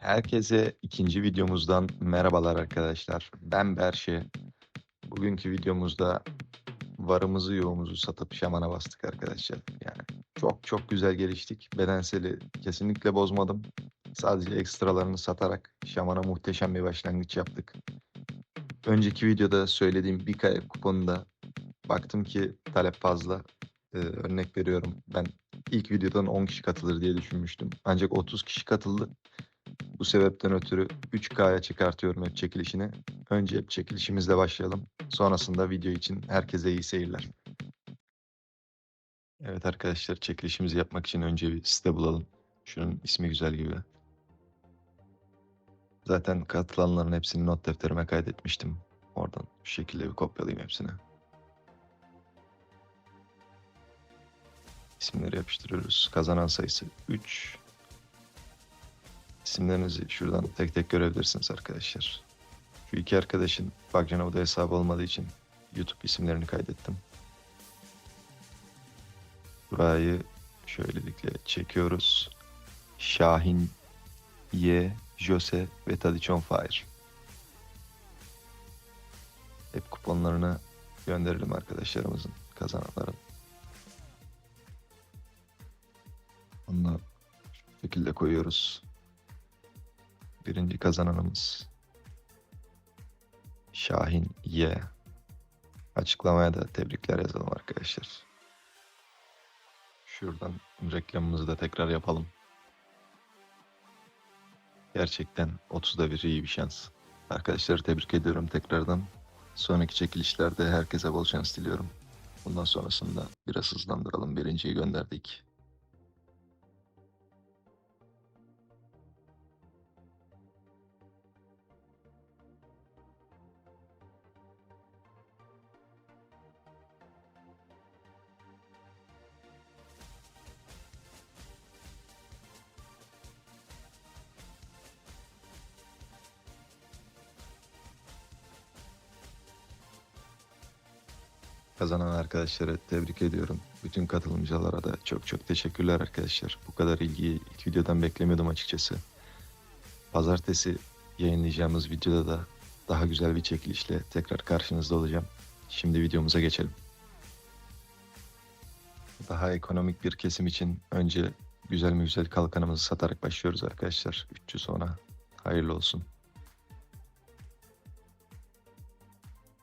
Herkese ikinci videomuzdan merhabalar arkadaşlar. Ben Berşe. Bugünkü videomuzda varımızı yoğumuzu satıp şamana bastık arkadaşlar. Yani çok çok güzel geliştik. Bedenseli kesinlikle bozmadım. Sadece ekstralarını satarak şamana muhteşem bir başlangıç yaptık. Önceki videoda söylediğim bir kaya kuponunda baktım ki talep fazla. Ee, örnek veriyorum ben ilk videodan 10 kişi katılır diye düşünmüştüm. Ancak 30 kişi katıldı. Bu sebepten ötürü 3K'ya çıkartıyorum hep çekilişini. Önce hep çekilişimizle başlayalım. Sonrasında video için herkese iyi seyirler. Evet arkadaşlar çekilişimizi yapmak için önce bir site bulalım. Şunun ismi güzel gibi. Zaten katılanların hepsini not defterime kaydetmiştim. Oradan şu şekilde bir kopyalayayım hepsini. İsimleri yapıştırıyoruz. Kazanan sayısı 3. İsimlerinizi şuradan tek tek görebilirsiniz arkadaşlar. Şu iki arkadaşın Bagcanov'da hesabı olmadığı için YouTube isimlerini kaydettim. Burayı şöylelikle çekiyoruz. Şahin Y, Jose ve Tadiçon Fire. Hep kuponlarını gönderelim arkadaşlarımızın, kazananların. Onu şekilde koyuyoruz. Birinci kazananımız Şahin Y. Açıklamaya da tebrikler yazalım arkadaşlar. Şuradan reklamımızı da tekrar yapalım. Gerçekten 30'da bir iyi bir şans. Arkadaşları tebrik ediyorum tekrardan. Sonraki çekilişlerde herkese bol şans diliyorum. Bundan sonrasında biraz hızlandıralım. Birinciyi gönderdik. Kazanan arkadaşlara tebrik ediyorum. Bütün katılımcılara da çok çok teşekkürler arkadaşlar. Bu kadar ilgiyi ilk videodan beklemiyordum açıkçası. Pazartesi yayınlayacağımız videoda da daha güzel bir çekilişle tekrar karşınızda olacağım. Şimdi videomuza geçelim. Daha ekonomik bir kesim için önce güzel mi güzel kalkanımızı satarak başlıyoruz arkadaşlar. 300 sonra hayırlı olsun.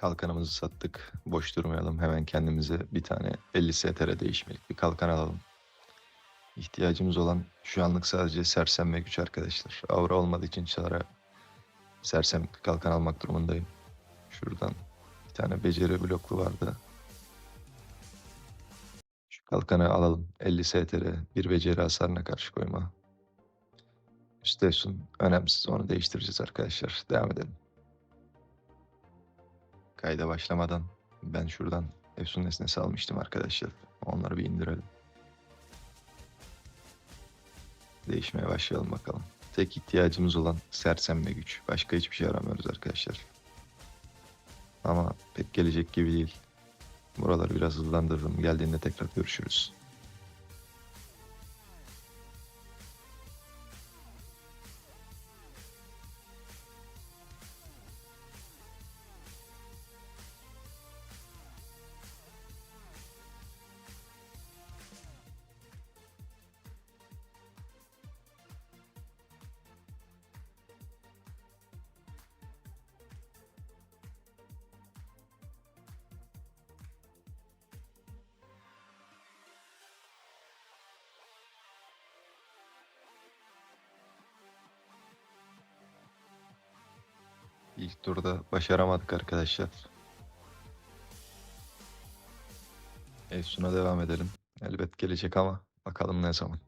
Kalkanımızı sattık. Boş durmayalım. Hemen kendimize bir tane 50 STR değişmelik bir kalkan alalım. İhtiyacımız olan şu anlık sadece sersem ve güç arkadaşlar. Aura olmadığı için çara sersem kalkan almak durumundayım. Şuradan bir tane beceri bloklu vardı. Şu kalkanı alalım. 50 STR bir beceri hasarına karşı koyma. Üstesun önemsiz onu değiştireceğiz arkadaşlar. Devam edelim. Kayda başlamadan ben şuradan Efsun nesnesi almıştım arkadaşlar. Onları bir indirelim. Değişmeye başlayalım bakalım. Tek ihtiyacımız olan sersemle güç. Başka hiçbir şey aramıyoruz arkadaşlar. Ama pek gelecek gibi değil. Buraları biraz hızlandırırım. Geldiğinde tekrar görüşürüz. İlk turda başaramadık arkadaşlar. Efsun'a devam edelim. Elbet gelecek ama bakalım ne zaman.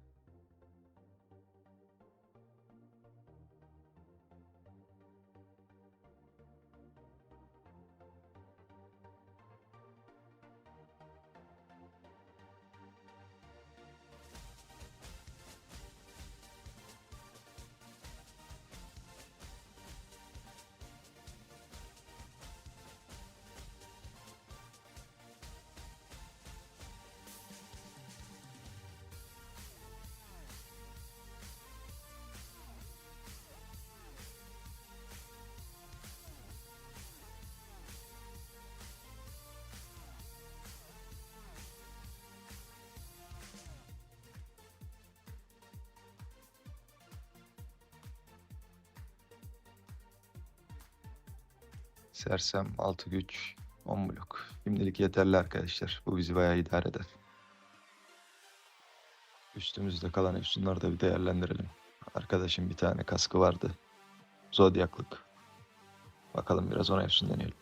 Sersem 6 güç 10 blok. Şimdilik yeterli arkadaşlar. Bu bizi bayağı idare eder. Üstümüzde kalan efsunları da bir değerlendirelim. Arkadaşım bir tane kaskı vardı. Zodyaklık. Bakalım biraz ona efsun deneyelim.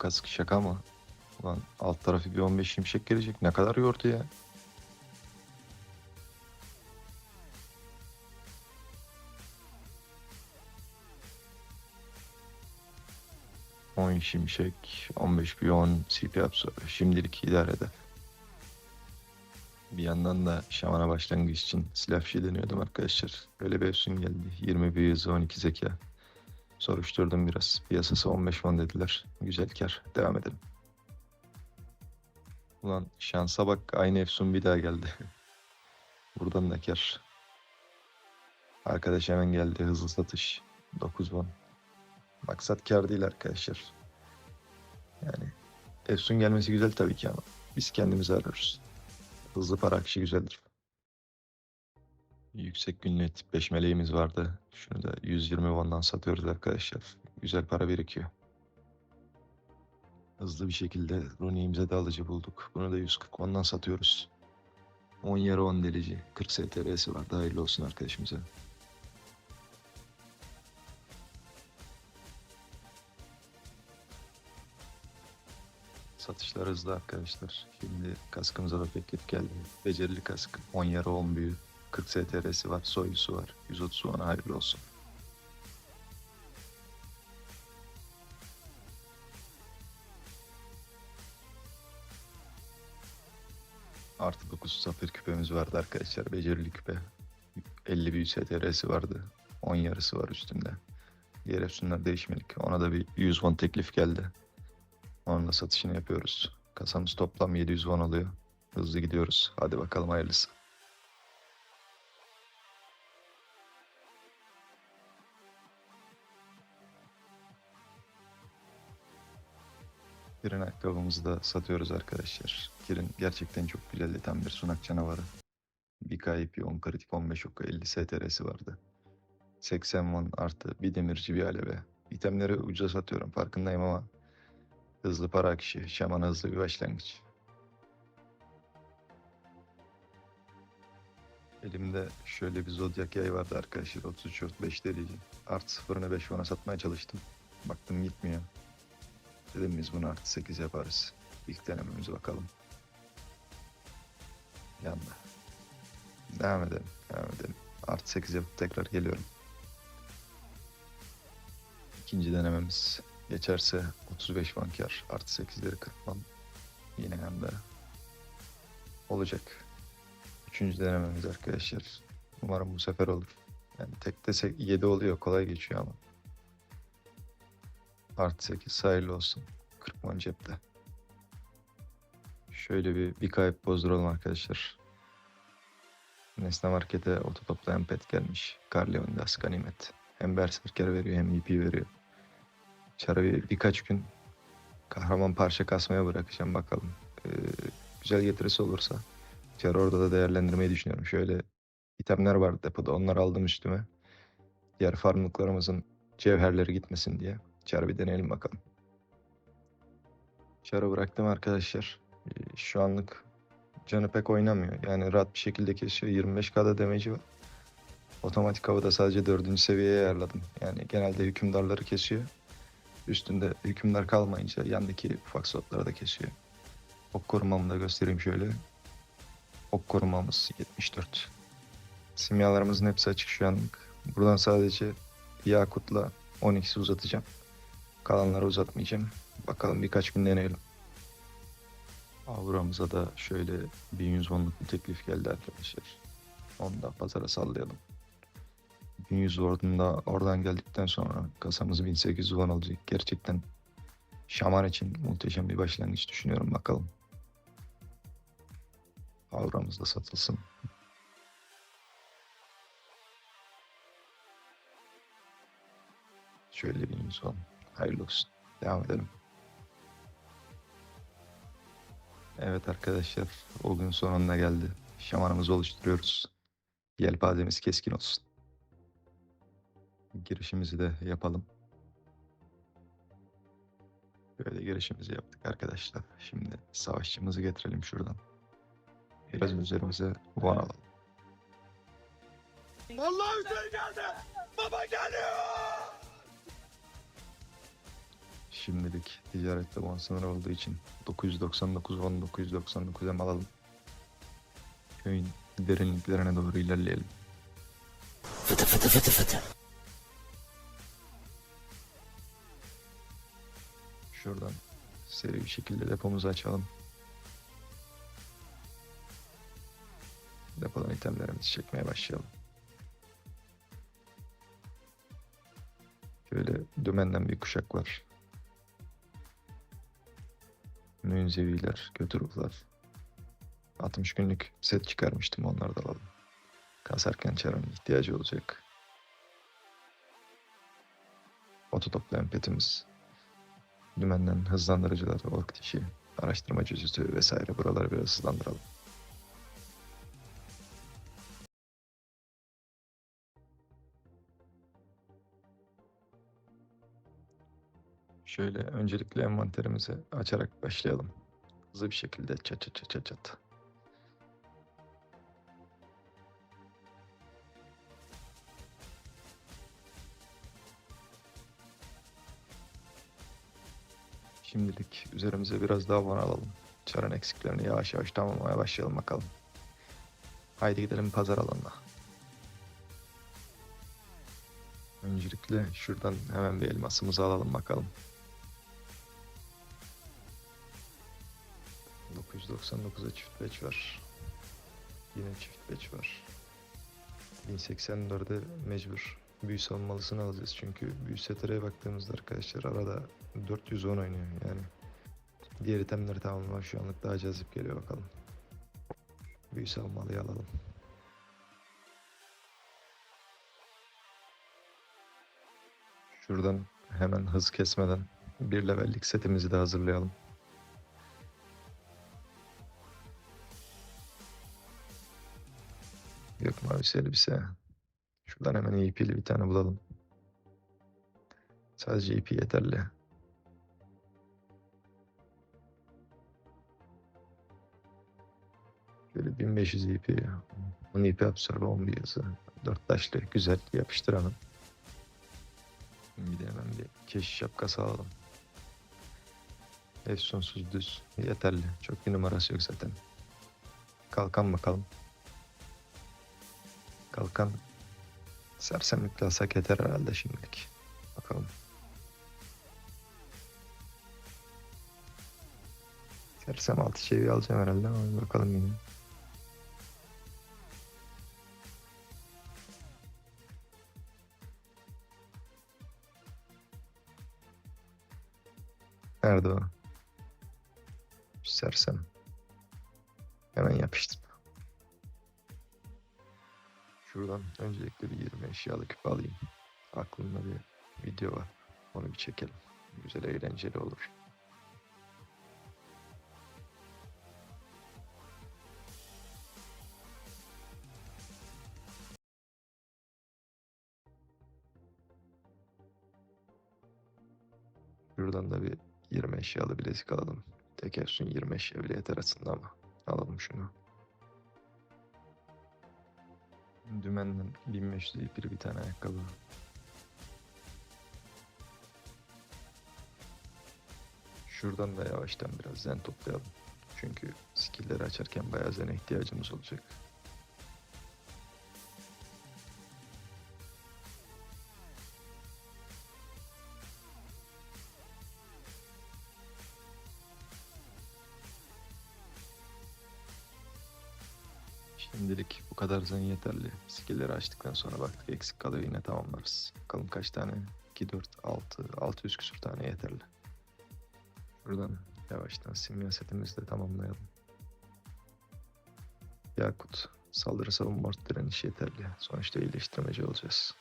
Kask şaka mı? Ulan alt tarafı bir 15 şimşek gelecek. Ne kadar yordu ya. On şimşek, 15 bir 10 CP absorbe. Şimdilik idare eder. Bir yandan da şamana başlangıç için silah fişi deniyordum arkadaşlar. Öyle bir efsun geldi. 20 bir hızı 12 zeka. Soruşturdum biraz. Piyasası 15 won dediler. Güzel kar. Devam edelim. Ulan şansa bak aynı Efsun bir daha geldi. Buradan da kar. Arkadaş hemen geldi. Hızlı satış. 9 won. Maksat kar değil arkadaşlar. Yani Efsun gelmesi güzel tabii ki ama biz kendimizi arıyoruz. Hızlı para akışı güzeldir. Yüksek günlük tip 5 meleğimiz vardı. Şunu da 120 won'dan satıyoruz arkadaşlar. Güzel para birikiyor. Hızlı bir şekilde Rooney'imize de alıcı bulduk. Bunu da 140 won'dan satıyoruz. 10 yarı 10 delici. 40 STR'si var. Hayırlı olsun arkadaşımıza. Satışlar hızlı arkadaşlar. Şimdi kaskımıza da teklif geldi. Becerili kask. 10 yarı 10 büyü. 40 STR'si var. Soylusu var. 130 won'a hayırlı olsun. Artı 9 safir küpemiz vardı arkadaşlar. Becerili küpe. 50 bir STR'si vardı. 10 yarısı var üstünde. Diğer efsunlar değişmedik. Ona da bir 100 won teklif geldi. Onun da satışını yapıyoruz. Kasamız toplam 700 won oluyor. Hızlı gidiyoruz. Hadi bakalım hayırlısı. Kirin ayakkabımızı da satıyoruz arkadaşlar. Kirin gerçekten çok. Tam bir sunak canavarı. Bir KP 10 kritik 15 oku 50 STR'si vardı. 80 won artı bir demirci bir aleve. İtemleri ucuza satıyorum farkındayım ama hızlı para akışı, şamana hızlı bir başlangıç. Elimde şöyle bir zodyak yay vardı arkadaşlar 33-35 derece. Artı sıfırını 5 won'a satmaya çalıştım. Baktım gitmiyor. Dedim biz bunu artı 8 yaparız. İlk denememize bakalım. Yandı. Devam edelim. Devam edelim. Artı 8 yapıp tekrar geliyorum. İkinci denememiz geçerse 35 bankar artı 8'leri 40 ban. Yine yandı. Olacak. Üçüncü denememiz arkadaşlar. Umarım bu sefer olur. Yani tekte 7 oluyor kolay geçiyor ama. Artı 8 hayırlı olsun. 40 won cepte. Şöyle bir, bir kayıp bozduralım arkadaşlar. Nesne Market'e oto toplayan pet gelmiş. Carleon'das ganimet. Hem Berserker veriyor hem EP veriyor. Çarı bir, birkaç gün kahraman parça kasmaya bırakacağım bakalım. Ee, güzel getirisi olursa. Çarı orada da değerlendirmeyi düşünüyorum. Şöyle itemler var depoda onları aldım üstüme. Diğer farmlıklarımızın cevherleri gitmesin diye. Çarı bir deneyelim bakalım. Çarı bıraktım arkadaşlar. Ee, Şu anlık canı pek oynamıyor. Yani rahat bir şekilde kesiyor. 25k'da damage'i var. Otomatik havada sadece dördüncü seviyeye ayarladım. Yani genelde hükümdarları kesiyor. Üstünde hükümdar kalmayınca yandaki ufak slotları da kesiyor. Ok korumamı da göstereyim şöyle. Ok korumamız 74. Simyalarımızın hepsi açık şu anlık. Buradan sadece Yakut'la Onyx'i uzatacağım. Kalanları uzatmayacağım. Bakalım birkaç gün deneyelim. Avramıza da şöyle 1100 wonluk bir teklif geldi arkadaşlar. Onu da pazara sallayalım. 1100 won'un da oradan geldikten sonra kasamız 1800 won olacak. Gerçekten Şaman için muhteşem bir başlangıç düşünüyorum bakalım. Avramız da satılsın. Şöyle bir son. Hayırlı olsun. Devam edelim. Evet arkadaşlar, o gün sonuna geldi. Şamanımızı oluşturuyoruz. Yelpazemiz keskin olsun. Girişimizi de yapalım. Böyle girişimizi yaptık arkadaşlar. Şimdi savaşçımızı getirelim şuradan. Biraz üzerimize van alalım. Allah Hüseyin geldi. Baba geliyor. Şimdilik ticarette bon sınırı olduğu için 999 van 999'a mal alalım. Köyün derinliklerine doğru ilerleyelim. Fıtı fıtı fıtı fıtı. Şuradan seri bir şekilde depomuzu açalım. Depodan itemlerimizi çekmeye başlayalım. Şöyle dümenden bir kuşak var. Münzeviler, kötü ruhlar. 60 günlük set çıkarmıştım onları da alalım. Kasarken çarın ihtiyacı olacak. Oto toplayan petimiz. Dümenden hızlandırıcılar, ork dişi, araştırma cüzüsü vesaire buraları biraz hızlandıralım. Şöyle öncelikle envanterimizi açarak başlayalım. Hızlı bir şekilde çat çat çat çat çat. Şimdilik üzerimize biraz daha van alalım. Çarın eksiklerini yavaş yavaş tamamlamaya başlayalım bakalım. Haydi gidelim pazar alanına. Öncelikle şuradan hemen bir elmasımızı alalım bakalım. 999'a çift beç var. Yine çift beç var. 1084'e mecbur büyü savunmalısını alacağız çünkü büyü setereye baktığımızda arkadaşlar arada 410 oynuyor yani. Diğer itemleri tamamlamak şu anlık daha cazip geliyor bakalım. Büyü savunmalıyı alalım. Şuradan hemen hız kesmeden bir levellik setimizi de hazırlayalım. Yok mavisi elbise. Şuradan hemen EP'li bir tane bulalım. Sadece EP yeterli. Böyle 1500 EP ya. 10 EP absorbe 10 bir yazı. 4 taşlı güzel yapıştıralım. Bir de hemen bir keşiş şapkası alalım. Efsonsuz düz. Yeterli. Çok bir numarası yok zaten. Kalkan bakalım. Kalkan sersemlikle alsak yeter herhalde şimdilik. Bakalım. Sersem altı çevi alacağım herhalde ama bakalım yine. Nerede o? Sersem. Hemen yapıştır. Şuradan öncelikle bir 20 eşyalı küp alayım. Aklımda bir video var. Onu bir çekelim. Güzel eğlenceli olur. Şuradan da bir 20 eşyalı bilezik alalım. Tek efsun 20 eşya bile yeter aslında ama. Alalım şunu. Dümenden 1500 ipili bir tane ayakkabı. Şuradan da yavaştan biraz zen toplayalım. Çünkü skill'leri açarken bayağı zene ihtiyacımız olacak. Şimdilik bu kadar zen yeterli. Skill'leri açtıktan sonra baktık eksik kalıyor yine tamamlarız. Bakalım kaç tane? 2, 4, 6, 600 küsur tane yeterli. Buradan yavaştan simya setimizi de tamamlayalım. Yakut. Saldırı savunma ort direniş yeterli. Sonuçta iyileştirmeci olacağız.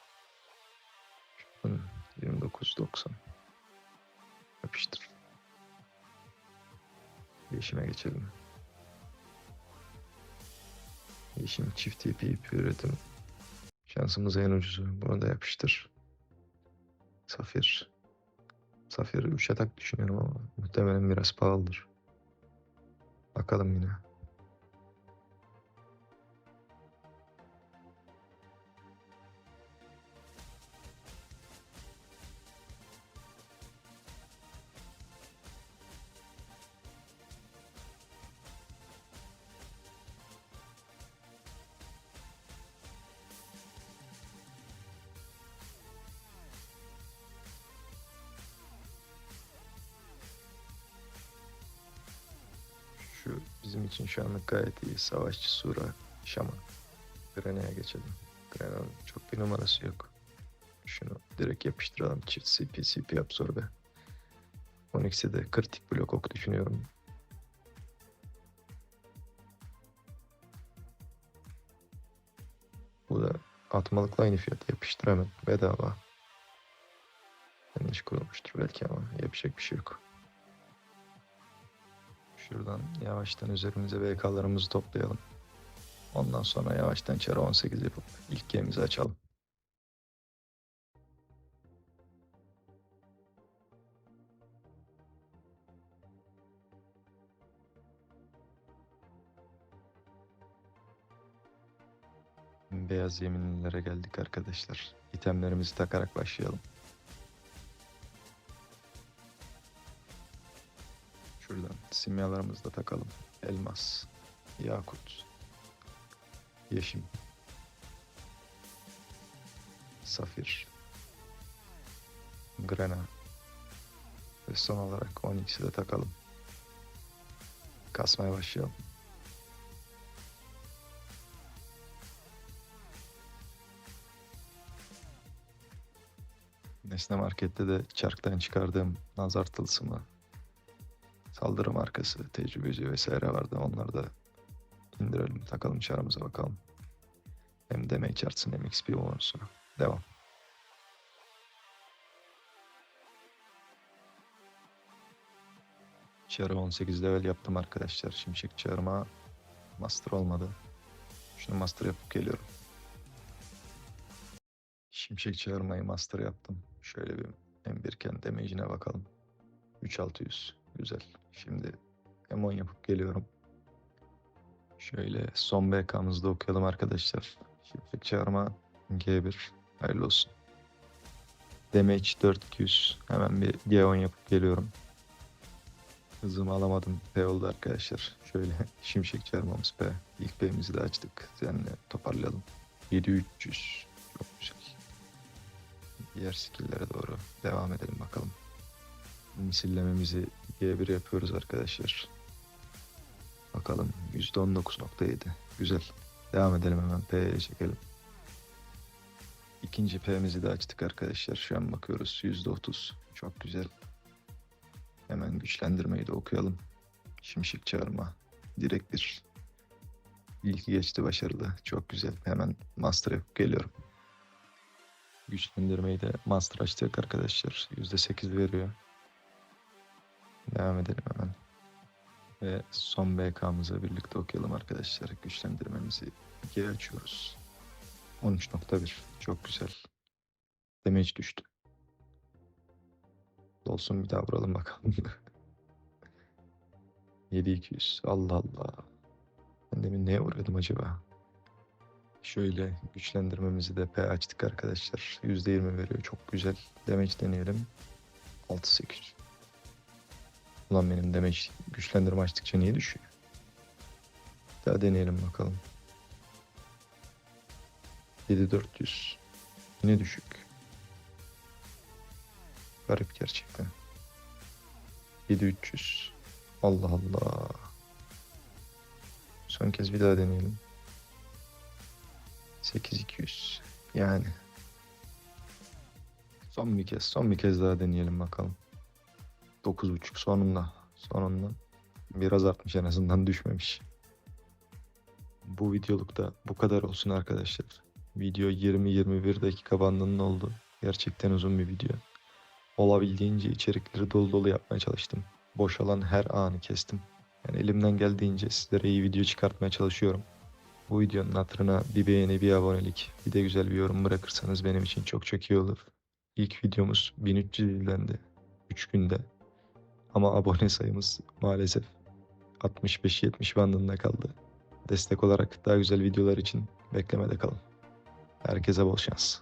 Şuradan 29.90. Yapıştır. Yeşime geçelim. Yeşim çift ipi ipi üretim. Şansımız en ucuzu. Bunu da yapıştır. Safir. Safir 3 atak düşünüyorum ama muhtemelen biraz pahalıdır. Bakalım yine. İçin şu anlık gayet iyi. Savaşçı Sura, Şaman. Grena'ya geçelim. Grena'nın çok bir numarası yok. Şunu direkt yapıştıralım. Çift CP, CP absorbe. Onyx'e de kritik blok ok düşünüyorum. Bu da atmalıkla aynı fiyat. Yapıştır. Bedava. Yanlış kurulmuştur belki ama yapacak bir şey yok. Şuradan yavaştan üzerimize BK'larımızı toplayalım. Ondan sonra yavaştan çara 18 yapıp ilk gemimizi açalım. Beyaz yeminlilere geldik arkadaşlar. İtemlerimizi takarak başlayalım. Şuradan simyalarımızı da takalım. Elmas, yakut, yeşim, safir, grena ve son olarak onyx'i de takalım. Kasmaya başlayalım. Nesne Market'te de çarktan çıkardığım nazar tılsımı saldırı markası, tecrübeci vesaire vardı. Onları da indirelim, takalım çarımıza bakalım. Hem damage artsın hem XP bonusuna. Devam. Çarı 18 level yaptım arkadaşlar. Şimşek çarıma master olmadı. Şunu master yapıp geliyorum. Şimşek çağırmayı master yaptım. Şöyle bir M1 damage'ine bakalım. 3600. Güzel. Şimdi M10 yapıp geliyorum. Şöyle son BK'mızı da okuyalım arkadaşlar. Şimşek çağırma G1. Hayırlı olsun. Damage 4200. Hemen bir G10 yapıp geliyorum. Hızımı alamadım. P oldu arkadaşlar. Şöyle şimşek çağırmamız P. İlk P'mizi de açtık. Seninle toparlayalım. 7300. Çok güzel. Diğer skill'lere doğru devam edelim bakalım. Misillememizi G1 yapıyoruz arkadaşlar. Bakalım %19.7. Güzel. Devam edelim hemen P'ye çekelim. İkinci P'mizi de açtık arkadaşlar. Şu an bakıyoruz %30. Çok güzel. Hemen güçlendirmeyi de okuyalım. Şimşek çağırma. Direkt bir. İlki geçti başarılı. Çok güzel. Hemen master geliyorum. Güçlendirmeyi de master açtık arkadaşlar. %8 veriyor. Devam edelim hemen. Ve son BK'mızı birlikte okuyalım arkadaşlar. Güçlendirmemizi geri açıyoruz. 13.1 çok güzel. Damage düştü. Olsun bir daha vuralım bakalım. 7200 Allah Allah. Ben demin neye uğradım acaba? Şöyle güçlendirmemizi de P açtık arkadaşlar. %20 veriyor çok güzel. Damage deneyelim. 6800. Ulan benim damage güçlendirme açtıkça niye düşüyor? Daha deneyelim bakalım. 7400. Yine düşük. Garip gerçekten. 7300. Allah Allah. Son kez bir daha deneyelim. 8200. Yani. Son bir kez, son bir kez daha deneyelim bakalım. 9.5 sonunda. Sonunda. Biraz artmış en azından düşmemiş. Bu videoluk da bu kadar olsun arkadaşlar. Video 20-21 dakika bandında oldu. Gerçekten uzun bir video. Olabildiğince içerikleri dolu dolu yapmaya çalıştım. Boşalan her anı kestim. Yani elimden geldiğince sizlere iyi video çıkartmaya çalışıyorum. Bu videonun hatırına bir beğeni, bir abonelik, bir de güzel bir yorum bırakırsanız benim için çok çok iyi olur. İlk videomuz 1300 izlendi 3 günde. Ama abone sayımız maalesef 65-70 bandında kaldı. Destek olarak daha güzel videolar için beklemede kalın. Herkese bol şans.